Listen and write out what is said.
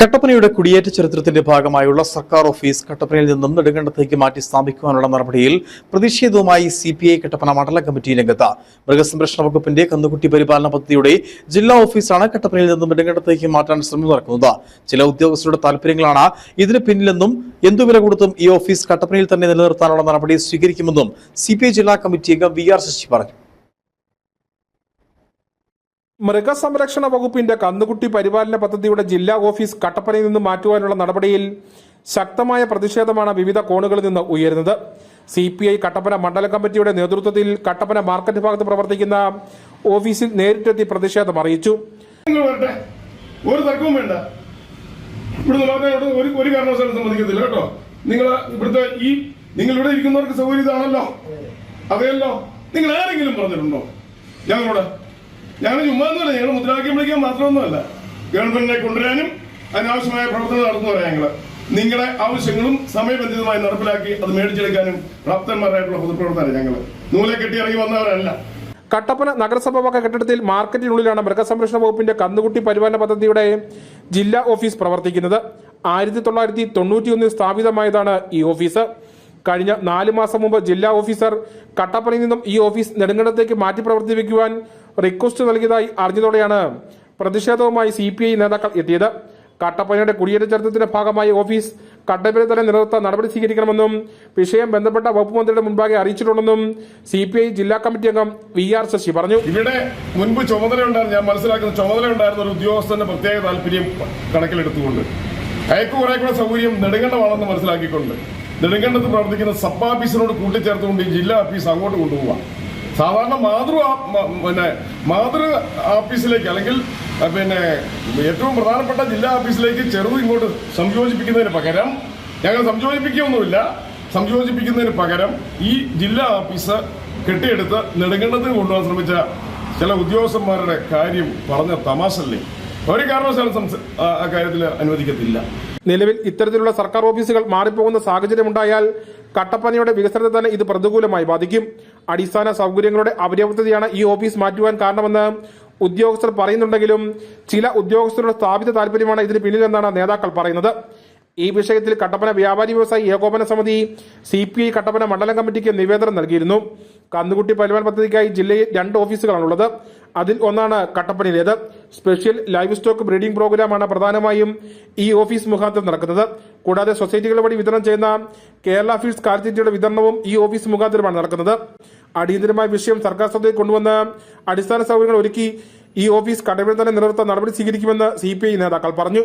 കട്ടപ്പനയുടെ കുടിയേറ്റ ചരിത്രത്തിന്റെ ഭാഗമായുള്ള സർക്കാർ ഓഫീസ് കട്ടപ്പനയിൽ നിന്നും നെടുങ്കണ്ടത്തേക്ക് മാറ്റി സ്ഥാപിക്കുവാനുള്ള നടപടിയിൽ പ്രതിഷേധവുമായി C P I Kattappana Mandala committee രംഗത്ത്. മൃഗസംരക്ഷണ വകുപ്പിന്റെ കന്നുകുട്ടി പരിപാലന പദ്ധതിയുടെ ജില്ലാ ഓഫീസാണ് കട്ടപ്പനയിൽ നിന്നും നെടുങ്കണ്ടത്തേക്ക് മാറ്റാൻ ശ്രമം നടക്കുന്നത്. ചില ഉദ്യോഗസ്ഥരുടെ താല്പര്യങ്ങളാണ് ഇതിന് പിന്നിലെന്നും എന്തു വില കൊടുത്തും ഈ ഓഫീസ് കട്ടപ്പനയിൽ തന്നെ നിലനിർത്താനുള്ള നടപടി സ്വീകരിക്കുമെന്നും സി ജില്ലാ കമ്മിറ്റി അംഗം വി ആർ ശശി പറഞ്ഞു. മൃഗസംരക്ഷണ വകുപ്പിന്റെ കന്നുകുട്ടി പരിപാലന പദ്ധതിയുടെ ജില്ലാ ഓഫീസ് കട്ടപ്പനയിൽ നിന്ന് മാറ്റുവാനുള്ള നടപടിയിൽ ശക്തമായ പ്രതിഷേധമാണ് വിവിധ കോണുകളിൽ നിന്ന് ഉയരുന്നത്. സി പി ഐ കട്ടപ്പന മണ്ഡല കമ്മിറ്റിയുടെ നേതൃത്വത്തിൽ കട്ടപ്പന മാർക്കറ്റ് ഭാഗത്ത് പ്രവർത്തിക്കുന്ന ഓഫീസിൽ നേരിട്ടെത്തി പ്രതിഷേധം അറിയിച്ചു. ഒരു തർക്കവും വേണ്ട. ഇവിടുന്ന് ഇവിടെ ഒരു ഒരു കാരണവശാലും സമ്മതിക്കത്തില്ല കേട്ടോ. നിങ്ങൾ ഇവിടുത്തെ ഈ നിങ്ങൾ ഇവിടെ ഇരിക്കുന്നവർക്ക് സൗകര്യം ഇതാണല്ലോ. അതെയല്ലോ നിങ്ങൾ ആരെങ്കിലും പറഞ്ഞിട്ടുണ്ടോ? ഞങ്ങളോട് ഞങ്ങൾ ചുമ്മാന്നല്ല ഞങ്ങൾ മുദ്രാവാക്യം വിളിക്കാൻ മാത്രമൊന്നുമല്ല. ഗവൺമെന്റിനെ കൊണ്ടുവരാനും അതിനാവശ്യമായ പ്രവർത്തനം നടത്തുന്നു പറയാം ഞങ്ങൾ. നിങ്ങളുടെ ആവശ്യങ്ങളും സമയബന്ധിതമായി നടപ്പിലാക്കി അത് മേടിച്ചെടുക്കാനും പ്രാപ്തന്മാരായിട്ടുള്ള പൊതുപ്രവർത്തനം ഞങ്ങൾ. നൂലെ കെട്ടി ഇറങ്ങി വന്നവരല്ല. കട്ടപ്പന നഗരസഭ വക കെട്ടിടത്തിൽ മാർക്കറ്റിനുള്ളിലാണ് മൃഗസംരക്ഷണ വകുപ്പിന്റെ കന്നുകുട്ടി പരിപാലന പദ്ധതിയുടെ ജില്ലാ ഓഫീസ് പ്രവർത്തിക്കുന്നത്. ആയിരത്തി തൊള്ളായിരത്തി തൊണ്ണൂറ്റിയൊന്നിൽ സ്ഥാപിതമായതാണ് ഈ ഓഫീസ്. കഴിഞ്ഞ നാല് മാസം മുമ്പ് ജില്ലാ ഓഫീസർ കട്ടപ്പനയിൽ നിന്നും ഈ ഓഫീസ് നെടുങ്കണ്ടത്തേക്ക് മാറ്റി പ്രവർത്തിപ്പിക്കുവാൻ റിക്വസ്റ്റ് നൽകിയതായി അറിഞ്ഞതോടെയാണ് പ്രതിഷേധവുമായി സി പി ഐ നേതാക്കൾ എത്തിയത്. കട്ടപ്പനയുടെ കുടിയേറ്റ ചരിത്രത്തിന്റെ ഭാഗമായി ഓഫീസ് കട്ടപ്പനെ തന്നെ നിലനിർത്താൻ നടപടി സ്വീകരിക്കണമെന്നും വിഷയം ബന്ധപ്പെട്ട വകുപ്പ് മന്ത്രിയുടെ മുൻപാകെ അറിയിച്ചിട്ടുണ്ടെന്നും സി പി ഐ ജില്ലാ കമ്മിറ്റി അംഗം വി ആർ ശശി പറഞ്ഞു. ഇവിടെ മുൻപ് ചുമതലയുണ്ടായിരുന്നു ഞാൻ മനസ്സിലാക്കുന്ന ചുമതല ഉണ്ടായിരുന്ന ഒരു ഉദ്യോഗസ്ഥന്റെ പ്രത്യേക താല്പര്യം കണക്കിലെടുത്തുകൊണ്ട്. അയക്ക് കുറെ കൂടെ സൗകര്യം നെടുങ്കണ്ടമാണെന്ന് മനസ്സിലാക്കിക്കൊണ്ട്. നെടുങ്കണ്ടത്ത് പ്രവർത്തിക്കുന്ന സബ് ഓഫീസിനോട് കൂട്ടിച്ചേർത്തുകൊണ്ട് ഈ ജില്ലാ ഓഫീസ് അങ്ങോട്ട് കൊണ്ടുപോവാം. സാധാരണ മാതൃ പിന്നെ മാതൃ ഓഫീസിലേക്ക് അല്ലെങ്കിൽ പിന്നെ ഏറ്റവും പ്രധാനപ്പെട്ട ജില്ലാ ഓഫീസിലേക്ക് ചെറുത് ഇങ്ങോട്ട് സംയോജിപ്പിക്കുന്നതിന് പകരം ഞങ്ങൾ സംയോജിപ്പിക്കുകയൊന്നുമില്ല. സംയോജിപ്പിക്കുന്നതിന് പകരം ഈ ജില്ലാ ഓഫീസ് കെട്ടിയെടുത്ത് നെടുങ്കണ്ടത്തിന് കൊണ്ടുപോകാൻ ശ്രമിച്ച ചില ഉദ്യോഗസ്ഥന്മാരുടെ കാര്യം പറഞ്ഞ തമാശല്ലേ? ഒരു കാരണവശാലും സംസ- ആ കാര്യത്തിൽ അനുവദിക്കത്തില്ല. നിലവിൽ ഇത്തരത്തിലുള്ള സർക്കാർ ഓഫീസുകൾ മാറിപ്പോകുന്ന സാഹചര്യമുണ്ടായാൽ കട്ടപ്പനയുടെ വികസനത്തെ തന്നെ ഇത് പ്രതികൂലമായി ബാധിക്കും. അടിസ്ഥാന സൗകര്യങ്ങളുടെ അപര്യാപ്തതയാണ് ഈ ഓഫീസ് മാറ്റുവാൻ കാരണമെന്ന് ഉദ്യോഗസ്ഥർ പറയുന്നുണ്ടെങ്കിലും ചില ഉദ്യോഗസ്ഥരുടെ സ്ഥാപിത താല്പര്യമാണ് ഇതിന് പിന്നിലെന്നാണ് നേതാക്കൾ പറയുന്നത്. ഈ വിഷയത്തിൽ കട്ടപ്പന വ്യാപാരി വ്യവസായി ഏകോപന സമിതി സി പി ഐ കട്ടപ്പന മണ്ഡലം കമ്മിറ്റിക്ക് നിവേദനം നൽകിയിരുന്നു. കന്നുകുട്ടി പരിപാലന പദ്ധതിക്കായി ജില്ലയിൽ രണ്ട് ഓഫീസുകളാണുള്ളത്. അതിൽ ഒന്നാണ് കട്ടപ്പനയിലേത്. സ്പെഷ്യൽ ലൈവ് സ്റ്റോക്ക് ബ്രീഡിംഗ് പ്രോഗ്രാമാണ് പ്രധാനമായും ഈ ഓഫീസ് മുഖാന്തരം നടക്കുന്നത്. കൂടാതെ സൊസൈറ്റികൾ വഴി വിതരണം ചെയ്യുന്ന കേരള ഫീഡ്സ് കാലിത്തീറ്റയുടെ വിതരണവും ഈ ഓഫീസ് മുഖാന്തരമാണ് നടക്കുന്നത്. അടിയന്തരമായ വിഷയം സർക്കാർ ശ്രദ്ധയിൽ കൊണ്ടുവന്ന് അടിസ്ഥാന സൗകര്യങ്ങൾ ഒരുക്കി ഈ ഓഫീസ് കടവിൽ തന്നെ നിലനിർത്താൻ നടപടി സ്വീകരിക്കുമെന്ന് സി നേതാക്കൾ പറഞ്ഞു.